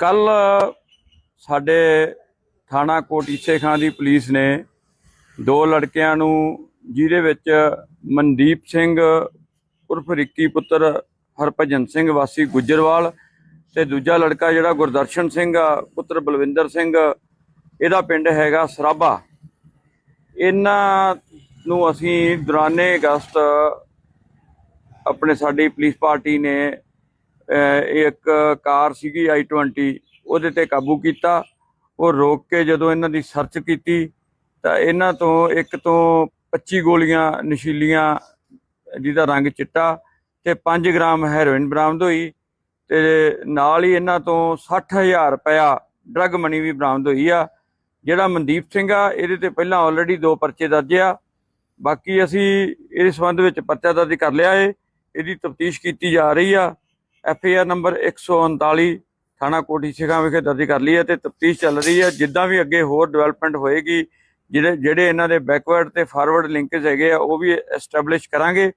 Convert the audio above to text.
ਕੱਲ ਸਾਡੇ ਥਾਣਾ ਕੋਟੀਸੇ ਖਾਂ ਦੀ ਪੁਲਿਸ ਨੇ ਦੋ ਲੜਕਿਆਂ ਨੂੰ ਜਿਹਦੇ ਵਿੱਚ ਮਨਦੀਪ ਸਿੰਘ ਉਰਫ ਰਿੱਕੀ ਪੁੱਤਰ ਹਰਭਜਨ ਸਿੰਘ, ਵਾਸੀ ਗੁੱਜਰਵਾਲ ਤੇ ਦੂਜਾ ਲੜਕਾ ਜਿਹੜਾ ਗੁਰਦਰਸ਼ਨ ਸਿੰਘ ਆ, ਪੁੱਤਰ ਬਲਵਿੰਦਰ ਸਿੰਘ, ਇਹਦਾ ਪਿੰਡ ਹੈਗਾ ਸਰਾਭਾ। ਇਹਨਾਂ ਨੂੰ ਅਸੀਂ ਦੌਰਾਨੇ ਅਗਸਤ ਆਪਣੇ ਸਾਡੀ ਪੁਲਿਸ ਪਾਰਟੀ ਨੇ ਇੱਕ ਕਾਰ ਸੀਗੀ i20 ਉਹਦੇ ਤੇ ਕਾਬੂ ਕੀਤਾ। ਉਹ ਰੋਕ ਕੇ ਜਦੋਂ ਇਹਨਾਂ ਦੀ ਸਰਚ ਕੀਤੀ, ਤਾਂ ਇਹਨਾਂ ਤੋਂ ਇੱਕ ਤੋਂ 25 ਗੋਲੀਆਂ ਨਸ਼ੀਲੀਆਂ ਜਿਹਦਾ ਰੰਗ ਚਿੱਟਾ ਤੇ 5 ਗ੍ਰਾਮ ਹੈਰੋਇਨ ਬਰਾਮਦ ਹੋਈ ਤੇ ਨਾਲ ਹੀ ਇਹਨਾਂ ਤੋਂ 60000 ਰੁਪਇਆ ਡਰਗ ਮਨੀ ਵੀ ਬਰਾਮਦ ਹੋਈ ਆ। ਜਿਹੜਾ ਮਨਦੀਪ ਸਿੰਘ ਆ, ਇਹਦੇ ਤੇ ਪਹਿਲਾਂ ਆਲਰੇਡੀ ਦੋ ਪਰਚੇ ਦਰਜ ਆ। ਬਾਕੀ ਅਸੀਂ ਇਹਦੇ ਸੰਬੰਧ ਵਿੱਚ ਪਰਚਾ ਦਰਜ ਕਰ ਲਿਆ ਏ। ਇਹਦੀ ਤਫਤੀਸ਼ ਕੀਤੀ ਜਾ ਰਹੀ ਆ। ਐਫ ਆਈ ਆਰ ਨੰਬਰ 139 ਥਾਣਾ ਕੋਟੀ ਸਿਖਾਂ ਵਿਖੇ ਦਰਜ ਕਰ ਲਈ ਹੈ ਤੇ ਤਫਤੀਸ਼ ਚੱਲ ਰਹੀ ਹੈ। ਜਿੱਦਾਂ ਵੀ ਅੱਗੇ ਹੋਰ ਡਿਵੈਲਪਮੈਂਟ ਹੋਏਗੀ, ਜਿਹੜੇ ਜਿਹੜੇ ਇਹਨਾਂ ਦੇ ਬੈਕਵਰਡ ਤੇ ਫਾਰਵਰਡ ਲਿੰਕੇਜ ਹੈਗੇ ਆ, ਉਹ ਵੀ ਐਸਟੈਬਲਿਸ਼ ਕਰਾਂਗੇ।